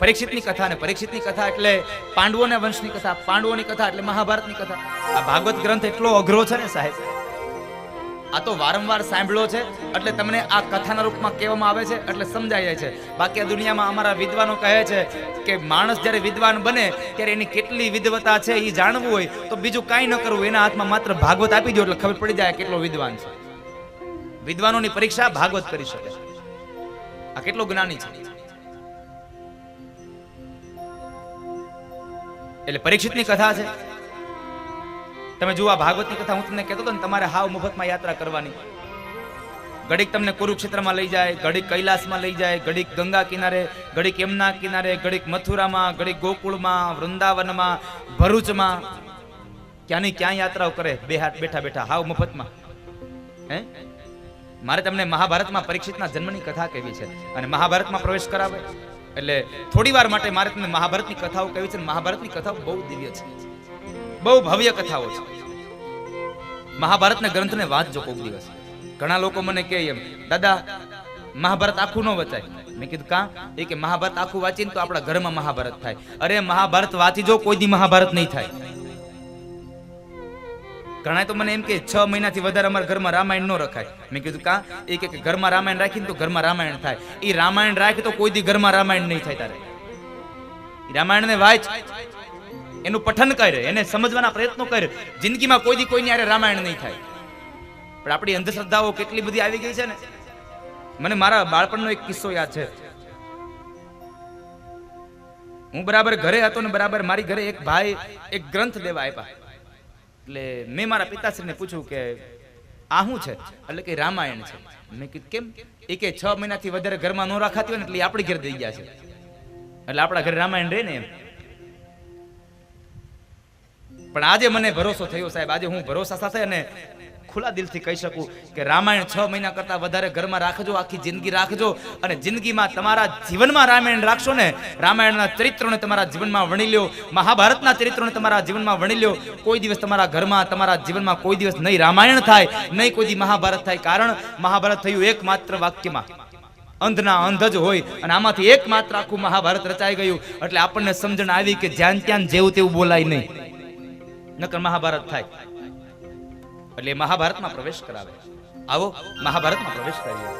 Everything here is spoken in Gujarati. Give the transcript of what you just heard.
પરીક્ષિતની કથા અને પરીક્ષિતની કથા એટલે પાંડવોના વંશની કથા, પાંડવોની કથા એટલે મહાભારતની કથા. આ ભાગવત ગ્રંથ એટલો અઘરો છે ને સાહેબ? આ તો વારંવાર સાંભળ્યો છે, એટલે તમને આ કથાના રૂપમાં કહેવામાં આવે છે, એટલે સમજાઈ જાય છે. બાકી આ દુનિયામાં અમારા વિદ્વાનો કહે છે કે માણસ જ્યારે વિદ્વાન બને, ત્યારે એની કેટલી વિદવતા છે એ જાણવું હોય, તો બીજું કાંઈ ન કરવું, એના હાથમાં માત્ર ભાગવત આપી દો, એટલે ખબર પડી જાય કેટલો વિદ્વાન છે. વિદ્વાનોની પરીક્ષા ભાગવત કરી શકે. આ કેટલો જ્ઞાની છે. એટલે પરીક્ષિતની કથા છે. તમે જુઓ, આ ભાગવતની કથા હું તમને કહેતો હતો ને, તમારે હાવ મફતમાં યાત્રા કરવાની. ઘડીક તમને કુરુક્ષેત્રમાં લઈ જાય, ઘડીક કૈલાસમાં લઈ જાય, ઘડીક ગંગા કિનારે, ઘડીક યમુના કિનારે, ઘડીક મથુરામાં, ઘડીક ગોકુળમાં, વૃંદાવનમાં, ભરૂચમાં. ક્યાંની ક્યાં યાત્રાઓ કરે? બે હાથ બેઠા બેઠા, હાવ મફતમાં હે? મારે તમને મહાભારતમાં પરીક્ષિતના જન્મની કથા કહેવી છે. અને મહાભારતમાં પ્રવેશ કરાવે. એટલે થોડી વાર માટે મારે તમને મહાભારતની કથાઓ કહેવી છે મહાભારતની કથાઓ બહુ દિવ્ય છે. બહુ ભવ્ય કથાઓ છે. મહાભારતના ગ્રંથને વાંચજો કોઈક દિવસ. ઘણા લોકો મને કહે એમ, દાદા, મહાભારત આખું ન વચાય. મેં કીધું, કા? એ કે, મહાભારત આખું વાંચીને તો આપણા ઘરમાં મહાભારત થાય. અરે, મહાભારત વાંચી જો, કોઈ દી મહાભારત નહીં થાય. ઘણા તો મને એમ કે છ મહિનાથી વધારે અમારા ઘરમાં રામાયણ ન રખાય. મેં કીધું, કા? એ કે ઘરમાં રામાયણ રાખીને તો ઘરમાં રામાયણ થાય. એ રામાયણ રાખે તો કોઈ દી ઘરમાં રામાયણ નહીં થાય તારે. રામાયણને વાંચ. એનું પઠન કર, એને સમજવાના પ્રયત્નો કર. જિંદગીમાં કોઈ દી કોઈની આરે રામાયણ નહીં થાય. પણ આપણી અંધશ્રદ્ધાઓ કેટલી બધી આવી ગઈ છે ને? મને મારા બાળપણનો એક કિસ્સો યાદ છે. હું બરાબર ઘરે હતો ને બરાબર મારી ઘરે એક ભાઈ એક ગ્રંથ દેવા આપ્યા એટલે મેં મારા પિતાશ્રીને પૂછ્યું કે આ શું છે? એટલે કે રામાયણ છે. મેં કીધું, કેમ? એ છ મહિનાથી વધારે ઘરમાં ન રાખાતી હોય ને એટલે આપણી ઘરે દઈ ગયા છે. એટલે આપણા ઘરે રામાયણ રહે ને એમ. પણ આજે મને ભરોસો થયો સાહેબ. આજે હું ભરોસા સાથે અને ખુલ્લા દિલથી કહી શકું કે રામાયણ છ મહિના કરતા વધારે ઘરમાં રાખજો, આખી જિંદગી રાખજો અને જિંદગીમાં તમારા જીવનમાં રામાયણ રાખશો ને, રામાયણના ચરિત્રોને તમારા જીવનમાં વણી લ્યો, મહાભારતના ચરિત્રોને તમારા જીવનમાં વણી લ્યો, કોઈ દિવસ તમારા ઘરમાં, તમારા જીવનમાં કોઈ દિવસ નહીં રામાયણ થાય, નહીં કોઈ દી મહાભારત થાય. કારણ મહાભારત થયું એકમાત્ર વાક્યમાં. અંધના અંધ જ હોય અને આમાંથી એકમાત્ર આખું મહાભારત રચાઈ ગયું. એટલે આપણને સમજણ આવી કે જ્યાં ત્યાં જેવું તેવું બોલાય નહીં. નકર મહાભારત થાય. એટલે મહાભારતમાં પ્રવેશ કરાવે. આવો મહાભારતમાં પ્રવેશ કરીએ.